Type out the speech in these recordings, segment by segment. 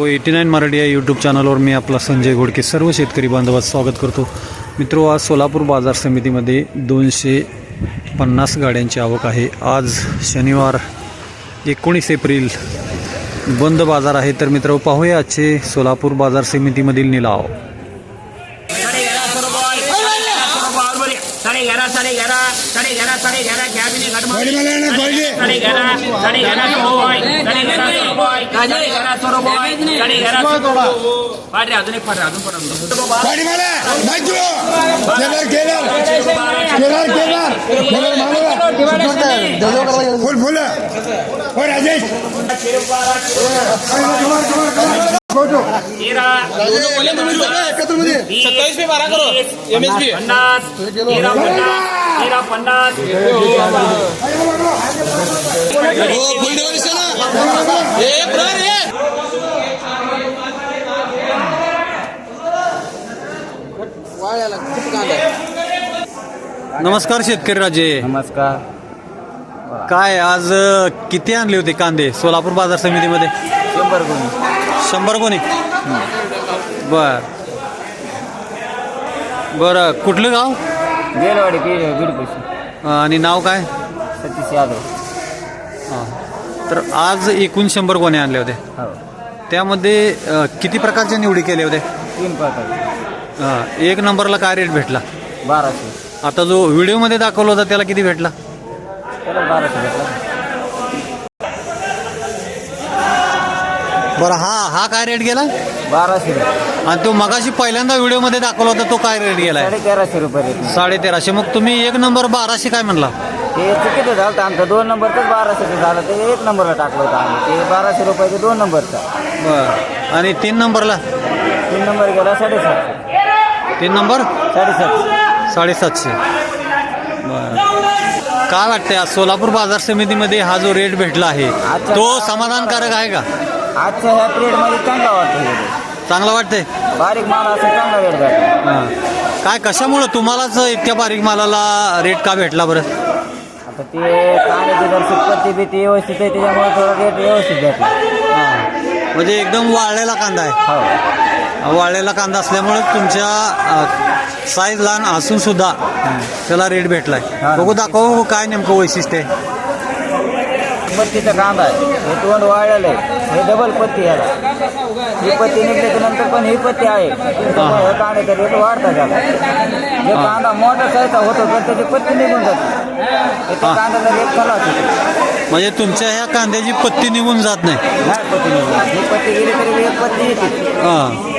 हो eighty nine Marathi या YouTube चॅनलवर मी आपला संजय घोडके सर्व शेतकरी बांधवात स्वागत करतो. मित्रो आज सोलापूर बाजार समितीमध्ये दोनशे पन्नास गाड्यांची आवक आहे. आज शनिवार एकोणीस एप्रिल बंद बाजार आहे. तर मित्र पाहूया आजचे सोलापूर बाजार समितीमधील निलाव. साडे ग्यारह साडे ग्यारह साडे ग्यारह साडे ग्यारह क्या भी नहीं घट गाडी मला आहे ना, गाडी. साडे ग्यारह साडे ग्यारह सौ रुपये साडे ग्यारह सौ रुपये साडे ग्यारह सौ रुपये साडे ग्यारह सौ रुपये फाट रे अजून एक फाट रे अजून पर्यंत गाडी मला माहिती केदार केदार हो करो. एमएसपी पन्नास पन्नास. पन्नास नमस्कार शेतकरी राजे. नमस्कार. काय आज किती आणले होते कांदे सोलापूर बाजार समितीमध्ये? शंभर गुण. शंभर कोणी बर. बरं कुठलं गाव? गेलवाडी पी बीडपशी. आणि नाव काय? सतीश यादव. हां. तर आज एकूण शंभर कोणे आणले होते. हो. त्यामध्ये किती प्रकारच्या निवडी केल्या होत्या? तीन प्रकार. हां, एक नंबरला काय रेट भेटला? बाराशे. आता जो व्हिडिओमध्ये दाखवला होता त्याला किती भेटला? त्याला बाराशे भेटला. बरं हा हा काय रेट गेला बाराशे आणि तो मगाशी पहिल्यांदा व्हिडिओमध्ये दाखवला होता तो काय रेट गेला साडे तेराशे रुपये रेट साडे तेराशे मग तुम्ही एक नंबर बाराशे काय म्हणला? ते चुकीचं झालं होतं आमचं. दोन नंबरचंच बाराशेचं झालं. ते एक नंबरला टाकलं होतं आम्ही. ते बाराशे रुपयाचे दोन नंबरचा बर. आणि तीन नंबरला तीन नंबर गेला साडेसातशे. तीन नंबर साडेसातशे. साडेसातशे. बर. काय वाटतंय आज सोलापूर बाजार समितीमध्ये हा जो रेट भेटला आहे तो समाधानकारक आहे का? आजच्या ह्या पिरियडमध्ये चांगला वाटतं. चांगला वाटतंय? बारीक माल असं चांगला रेट भेटला. हां. काय कशामुळं तुम्हालाच इतक्या बारीक मालाला रेट का भेटला बरं? आता ते कांद्याची जर सुपत्ती बिती व्यवस्थित आहे त्याच्यामुळे थोडा रेट व्यवस्थित भेटला. हां. म्हणजे एकदम वाळलेला कांदा आहे. हो. वाळलेला कांदा असल्यामुळे तुमच्या साईज लहान असून सुद्धा त्याला रेट भेटलाय. हा. बघू दाखव काय नेमकं वैशिष्ट्य आहे. पत्तीचा कांदा आहे. हे तोंड वाळलेलं आहे. हे डबल पत्ती याला ही पत्ती निघल्याच्या नंतर पण ही पत्ती आहे. कांद्याचा रेट वाढता त्याला जे कांदा मोठा साईजचा होतो तर त्याची पत्ती निघून जाते. त्या कांद्याचा रेट खलास होतो म्हणजे तुमच्या ह्या कांद्याची पत्ती निघून जात नाही? नाही पत्ती निघून ही पत्ती गेली तरी एक पत्ती येते. हां.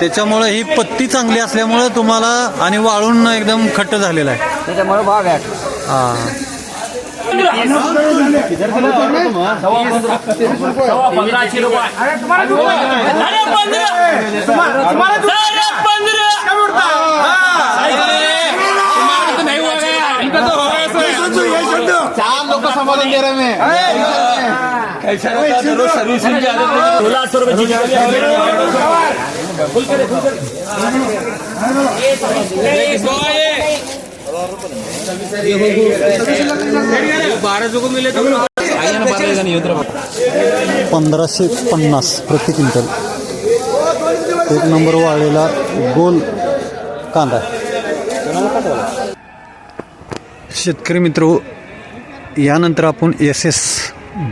त्याच्यामुळे ही पत्ती चांगली असल्यामुळं तुम्हाला आणि वाळून एकदम खट्ट झालेला आहे. त्याच्यामुळे भाव भेटला हां. सव्वा पंधराशे रुपये साडे पंधरा साडे पंधरा नहीं हुआ गया इनका तो हो। गया सोलह सौ रुपये पंधराशे पन्नास प्रति क्विंटल. एक नंबर वाळलेला गोल कांदा शेतकरी मित्र यानंतर आपण एस एस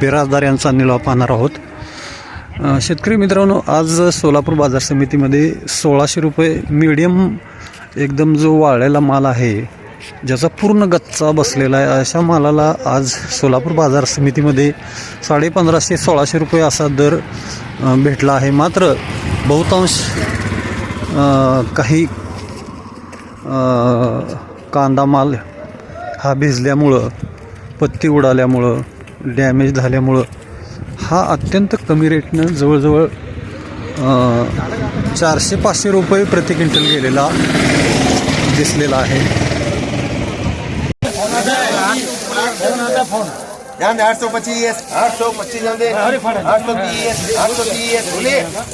बिराजदार यांचा निलाव पाहणार आहोत. शेतकरी मित्रांनो आज सोलापूर बाजार समितीमध्ये सोळाशे रुपये मीडियम एकदम जो वाळलेला माल आहे ज्याचा पूर्ण गच्चा बसलेला आहे. अशा मालाला आज सोलापूर बाजार समितीमध्ये साडे पंधराशे सोळाशे रुपये असा दर भेटला आहे. मात्र बहुतांश काही कांदा माल हा भिजल्यामुळं पत्ती उडाल्यामुळं डॅमेज झाल्यामुळं हा अत्यंत कमी रेटनं जवळजवळ चारशे पाचशे रुपये प्रति क्विंटल गेलेला दिसलेला आहे. ध्यान दे आठ सौ पच्चीस. आठ सौ पच्चीस ध्यान दे आठ सौ तीस आठ सौ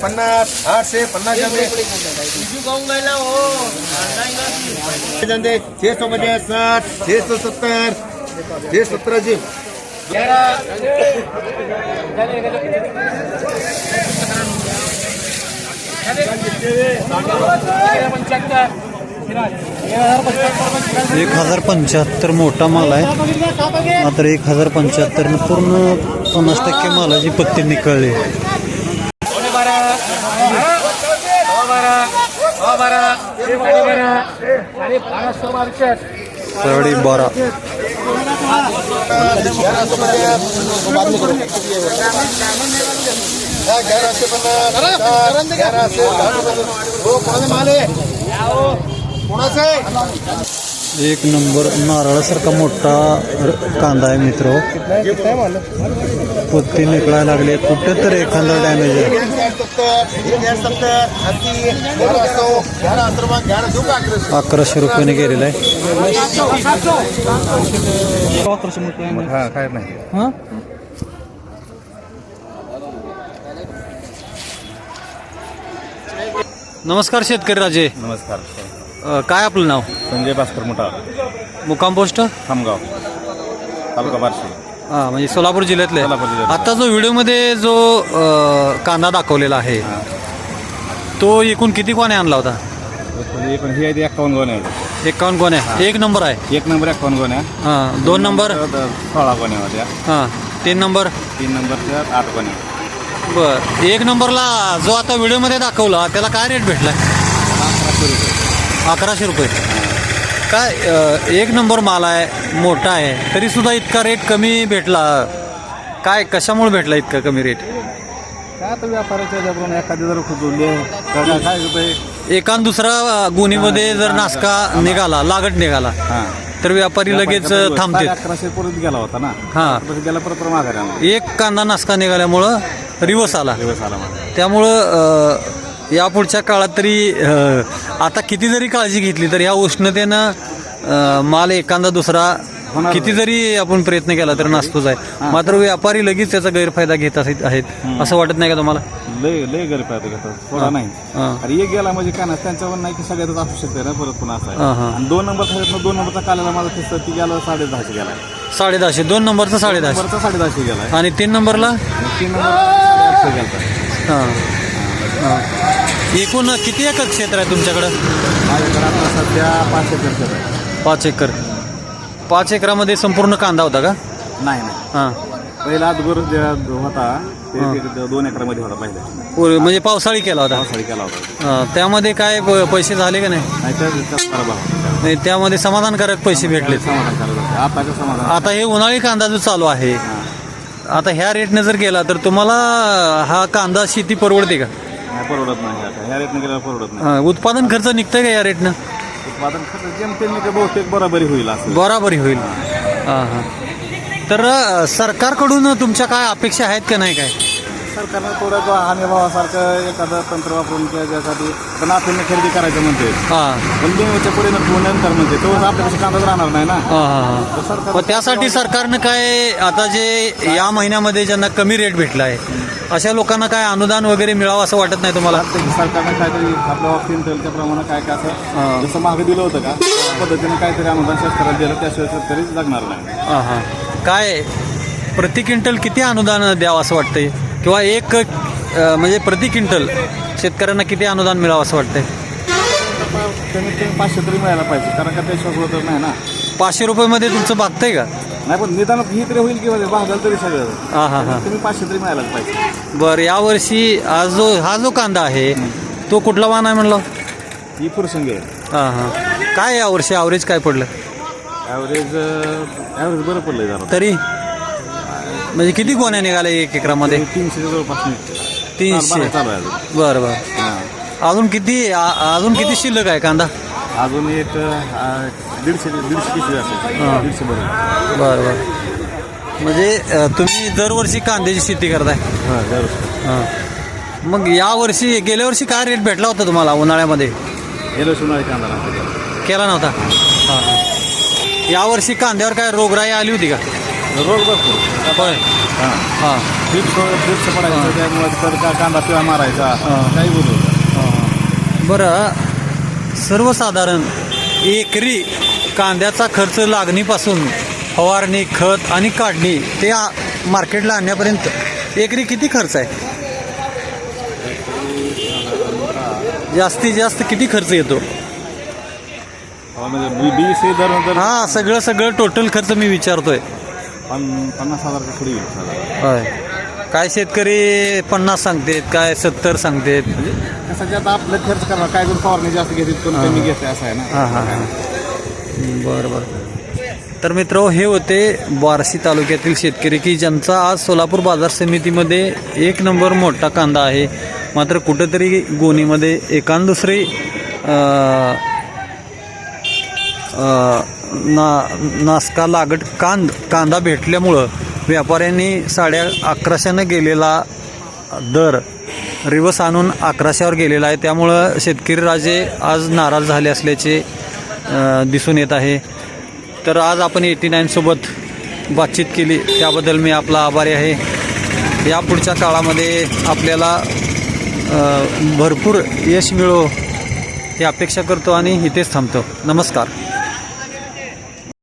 पन्नास आठ से पन्नास ध्यान दे ध्यान दे छह सौ पचास एक हजार पंच्याहत्तर मोठा माल आहे. मात्र एक हजार पंच्याहत्तर पूर्ण पन्नास टक्के मालाची पत्ती निकळली. साडे बारा ग्यारहशे पन्नास ग्यारहशे हो कोणाचा एक नंबर नारळासारखा मोठा कांदा आहे मित्र. पत्ती निकळायला लागले. कुठं तर एखादा डॅमेज आहे अकराशे? रुपयाने गेलेला आहे. काय नाही. हां? नमस्कार शेतकरी राजे. नमस्कार. अ, काय आपलं नाव? संजय भास्कर मुठा. मुक्काम पोस्ट? खामगाव. तालुका बार्शी. हां म्हणजे सोलापूर जिल्ह्यातले. सोलापूर जिल्ह्यातले. आता जो व्हिडिओमध्ये जो अ, कांदा दाखवलेला आहे तो एकूण किती कोणे आणला होता? म्हणजे पण ही आहे ती एक्कावन्न गोण्या आहेत. एकावन्न कोणे एक नंबर आहे. एक नंबर एक्कावन्न गोण्या. हां दोन नंबर? सोळा गोण्या होत्या. हां तीन नंबर? तीन नंबरच्या आठ गोण्या. बर. एक नंबरला जो आता व्हिडिओमध्ये दाखवला त्याला काय रेट भेटला अकराशे रुपये. काय अ, एक नंबर माल आहे मोठा आहे तरी सुद्धा इतका रेट कमी भेटला. काय कशामुळे भेटला इतका कमी रेट काय आता व्यापाराच्या जबरून एखादी जर खुजवली काय एकान दुसरा अ, गुन्हेमध्ये जर नासका निघाला लागट निघाला हां. तर व्यापारी लगेच थांबते अकराशे गेला होता ना. हां. परत गेला परत माघारी एक कांदा नासका निघाल्यामुळं रिवर्स आला. दिवस आला मला. त्यामुळं अ, यापुढच्या काळात तरी अ, आता किती जरी काळजी घेतली तर या उष्णतेनं माल एखादा दुसरा किती जरी आपण प्रयत्न केला तर नसतोच आहे. मात्र व्यापारी लगेच त्याचा गैरफायदा घेत आहेत. आहेत असं वाटत नाही का तुम्हाला? लय लय आहे घेतात. थोडा नाही. अरे एक गेला म्हणजे काय ना त्यांच्यावर नाही की सगळ्यातच असू शकते ना परत पुन्हा असं आणि दोन नंबर दोन नंबरचा कालाला माझा किस्सा ती गेला साडे दहाशे गेला. साडेदहाशे. दोन नंबरचा साडेदहाशे. नंबरचा साडे दहाशे गेला. आणि तीन नंबरला? तीन नंबर साडे गेला. हां. हां. एकूण किती एकर क्षेत्र आहे तुमच्याकडं? माझ्याकडे आता सध्या खर्च आहे. पाच एकर. पाच एकरामध्ये संपूर्ण कांदा होता का? नाही नाही. हां. पहिला अगोदर जे होता ते ते दोन एकरामध्ये होता पूर्वी- म्हणजे पावसाळी केला होता? पावसाळी केला होता. हां, त्यामध्ये काय प- पैसे झाले का नाही? नाही त्या त्यात बरोबर होता. नाही त्यामध्ये समाधानकारक पैसे भेटले समाधान होतं. आता कसं समाधान? आता हे उन्हाळी कांदा जो चालू आहे. आता ह्या रेटने जर गेला तर तुम्हाला हा कांदा शेती परवडते का? परवडत नाही आता. ह्या रेटने गेल्यावर परवडत नाही. हां, उत्पादन खर्च निघतंय का या रेटनं उत्पादन खर्च जेमतेम का बहुतेक बरोबरी होईल असं. बराबरी होईल. हां हां. तर अ, सरकारकडून तुमच्या काय अपेक्षा आहेत का नाही काय? सरकारनं थोडं जो हमी भावासारखं एखादं तंत्र वापरून त्याच्यासाठी पण आपण खरेदी करायचं म्हणते. हां. पण लिमिटच्या पुढे नंतर म्हणते. तो आपल्यापाशी कांदाच राहणार नाही ना. हां सरकार मग त्यासाठी सरकारनं काय आता जे या महिन्यामध्ये ज्यांना कमी रेट भेटला आहे अशा लोकांना काय अनुदान वगैरे मिळावं असं वाटत नाही तुम्हाला? वाटतं की सरकारनं काहीतरी आपल्या क्विंटलच्या प्रमाणे काय काय हा. असं जसं मागे दिलं होतं का त्या पद्धतीने काहीतरी अनुदान शेतकऱ्याला दिलं त्याशिवाय शेतकरी जगणार नाही. हां हां. काय प्रति क्विंटल किती अनुदान द्यावं असं वाटतंय? किंवा एक म्हणजे प्रति क्विंटल शेतकऱ्यांना किती अनुदान मिळावं असं वाटतंय? कमीत कमी पाचशे तरी मिळायला पाहिजे कारण का त्याशिवाय होत नाही ना. पाचशे रुपयेमध्ये तुमचं भागतंय का? नाही पण निदान ही तरी होईल किंवा भागाल तरी सगळं. हां हां हां. कमी पाचशे तरी मिळायलाच पाहिजे. बरं यावर्षी हा जो हा जो कांदा आहे तो कुठला वाण आहे म्हणलं? ही पुरसंगी आहे. हां हां. काय यावर्षी ॲव्हरेज काय पडलं? ॲव्हरेज ॲव्हरेज बरं पडलंय जरा. तरी? म्हणजे किती गोण्या निघाल्या एक एकरामध्ये? तीनशे जवळपास निघते तीनशे बरं, चालू आहे अजून. बरं बरं. हां. अजून किती आ- अजून किती शिल्लक आहे कांदा? अजून एक अं, दीडशे दीडशे पिशवी असेल. दीडशे बरोबर बरं बरं. म्हणजे अ, तुम्ही दरवर्षी कांद्याची शेती करताय? हां हां. मग यावर्षी गेल्या वर्षी काय रेट भेटला होता तुम्हाला उन्हाळ्यामध्ये? गेलो सोनाळी कांदा लागतो केला नव्हता? हां हां. यावर्षी कांद्यावर काय रोगराई आली होती का? रोग बसतो होय हां. हां. ट्रिप्स ट्रिप्स पडायचं त्यामुळे तर का कांदा पिळा मारायचा. हां. काही बोलू बरं सर्वसाधारण एकरी कांद्याचा खर्च लागणीपासून फवारणी खत आणि काढणी ते मार्केटला आणण्यापर्यंत एकरी किती खर्च आहे? जास्तीत जास्त किती खर्च येतो? म्हणजे हा सगळं सगळं टोटल खर्च मी विचारतोय. पन- पन्नास हजारच्या पुढे येईल साधारण. होय. काय शेतकरी पन्नास सांगतेत काय सत्तर सांगतेत? म्हणजे कसं की आता आपलं खर्च करणार काय कोण फवारणी जास्त घेते कोण कमी घेते असं आहे हां ना हां. बरं बरं. तर मित्र हे होते बार्शी तालुक्यातील शेतकरी की ज्यांचा आज सोलापूर बाजार समितीमध्ये एक नंबर मोठा कांदा आहे. मात्र कुठंतरी गोणीमध्ये एकान दुसरी अं, अं, ना नासका लागट कांद कांदा भेटल्यामुळं व्यापाऱ्यांनी साडे अकराशेनं गेलेला दर रिवर्स आणून अकराशेवर गेलेला आहे. त्यामुळं शेतकरी राजे आज नाराज झाले असल्याचे दिसून येत आहे. तर आज आपण एटी नाईनसोबत बातचीत केली. त्याबद्दल मी आपला आभारी आहे. या पुढच्या काळामध्ये आपल्याला भरपूर यश मिळो ही अपेक्षा करतो आणि इथेच थांबतो. नमस्कार.